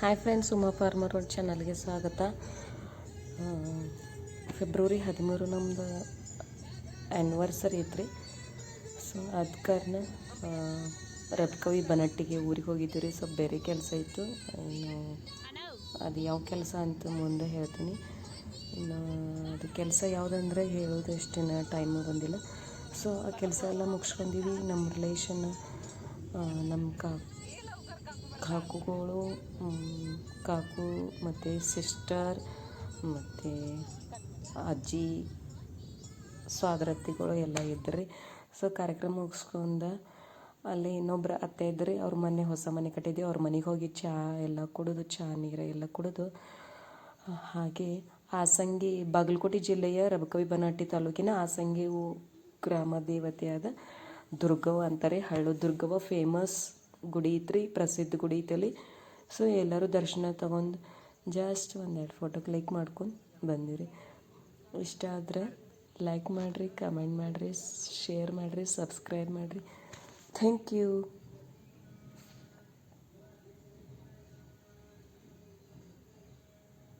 Hi friends Uma farmer road ಚಾನಲ್ಗೆ ಸ್ವಾಗತ. February ಹದಿಮೂರು ನಮ್ಮದು ಆ್ಯನಿವರ್ಸರಿ ಐತ್ರಿ. ಸೊ ಅದ ಕಾರಣ ರಬ್ಕವಿ ಬನಟ್ಟಿಗೆ ಊರಿಗೆ ಹೋಗಿದ್ದೀವಿ ರೀ. ಸ್ವಲ್ಪ ಬೇರೆ ಕೆಲಸ ಇತ್ತು. ಅದು ಯಾವ ಕೆಲಸ ಅಂತ ಮುಂದೆ ಹೇಳ್ತೀನಿ. ಇನ್ನು ಅದು ಕೆಲಸ ಯಾವುದಂದ್ರೆ ಹೇಳೋದು ಎಷ್ಟಿನ ಟೈಮು ಬಂದಿಲ್ಲ. ಸೊ ಆ ಕೆಲಸ ಎಲ್ಲ ಮುಗಿಸ್ಕೊಂಡಿವಿ. ನಮ್ಮ ರಿಲೇಷನ್ ನಮ್ಮ ಕಾ ಕಾಕುಗಳು ಕಾಕು, ಮತ್ತು ಸಿಸ್ಟರ್ ಮತ್ತು ಅಜ್ಜಿ ಸ್ವಾಗರತಿಗಳು ಎಲ್ಲ ಇದ್ರಿ. ಸೊ ಕಾರ್ಯಕ್ರಮ ಮುಗಿಸ್ಕೊಂಡ ಅಲ್ಲಿ ಇನ್ನೊಬ್ರು ಅತ್ತೆ ಇದ್ರಿ. ಅವ್ರ ಮನೆ, ಹೊಸ ಮನೆ ಕಟ್ಟಿದ್ವಿ. ಅವ್ರ ಮನೆಗೆ ಹೋಗಿ ಚಹಾ ಎಲ್ಲ ಕುಡಿದು ಚಹಾ ನೀರು ಎಲ್ಲ ಕುಡಿದು, ಹಾಗೆ ಆಸಂಗಿ ಬಾಗಲಕೋಟೆ ಜಿಲ್ಲೆಯ ರಬಕವಿ ಬನಾಟಿ ತಾಲೂಕಿನ ಆಸಂಗಿ ಗ್ರಾಮ ದೇವತೆಯಾದ ದುರ್ಗವ್ವ ಅಂತಾರೆ. ಹಳ್ಳು ದುರ್ಗವ್ವ ಫೇಮಸ್ ಗುಡಿ ಐತ್ರಿ ಪ್ರಸಿದ್ಧ ಗುಡಿ ಐತಲ್ಲಿ ಸೊ ಎಲ್ಲರೂ ದರ್ಶನ ತಗೊಂಡು ಜಸ್ಟ್ ಒಂದೆರಡು ಫೋಟೋ ಕ್ಲಿಕ್ ಮಾಡ್ಕೊಂಡು ಬಂದಿರಿ. ಇಷ್ಟ ಆದ್ರೆ ಲೈಕ್ ಮಾಡಿರಿ ಕಮೆಂಟ್ ಮಾಡಿರಿ ಶೇರ್ ಮಾಡಿರಿ ಸಬ್ಸ್ಕ್ರೈಬ್ ಮಾಡಿರಿ. Thank you